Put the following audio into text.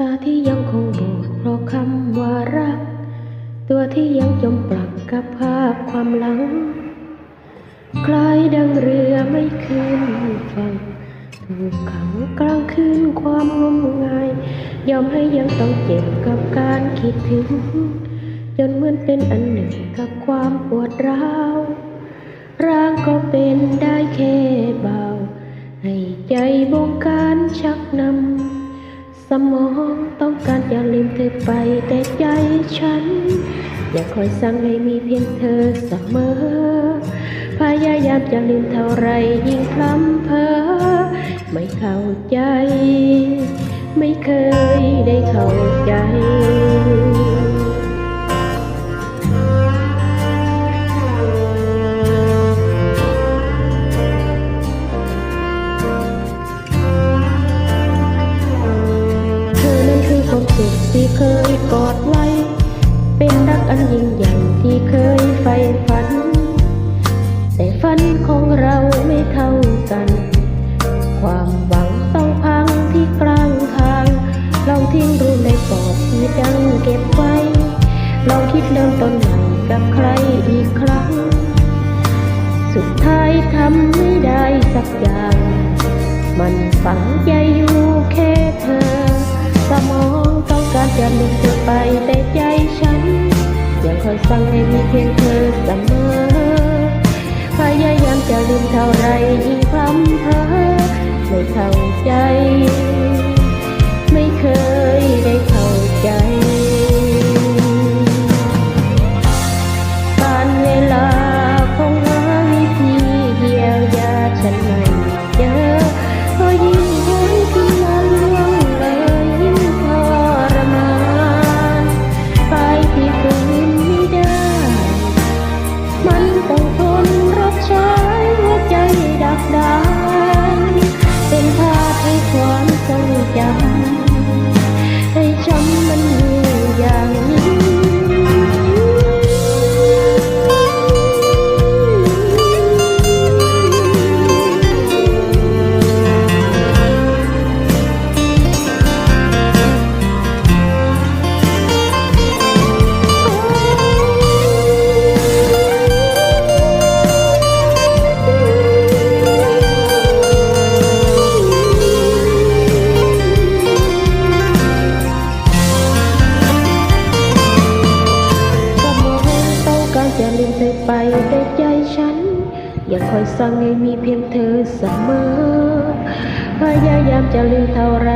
ตาที่ยังคงโบกเพราะคำว่ารัก ตัวที่ยังจมปลักกับภาพความหลัง คล้ายดังเรือไม่คืนฝั่งถูกขังกลางคืนความงมงาย ยอมให้ยังต้องเจ็บกับการคิดถึง จนเหมือนเป็นอันหนึ่งกับความปวดร้าวร่างก็เป็นได้แค่เบา ให้ใจบงการชัก มองต้องการอย่าลืมเธอไปแต่ใจฉัน อยากคอยสั่งให้มีเพียงเธอเสมอ พยายามจะลืมเท่าไรยิ่งพลัำเพอ ไม่เข้าใจ ไม่เคยได้เข้า ได้สักอย่างมันฝังใจอยู่แค่เธอ สมองต้องการจะลืมเธอไปแต่ใจฉัน ยังคอยสั่งให้มีเพียงเธอเสมอ พยายามจะลืมเท่าไรยิ่งพรำเพ้อไม่เข้าใจ คอยสั่งให้มีเพียงเธอเสมอพยายามจะลืมเท่าไร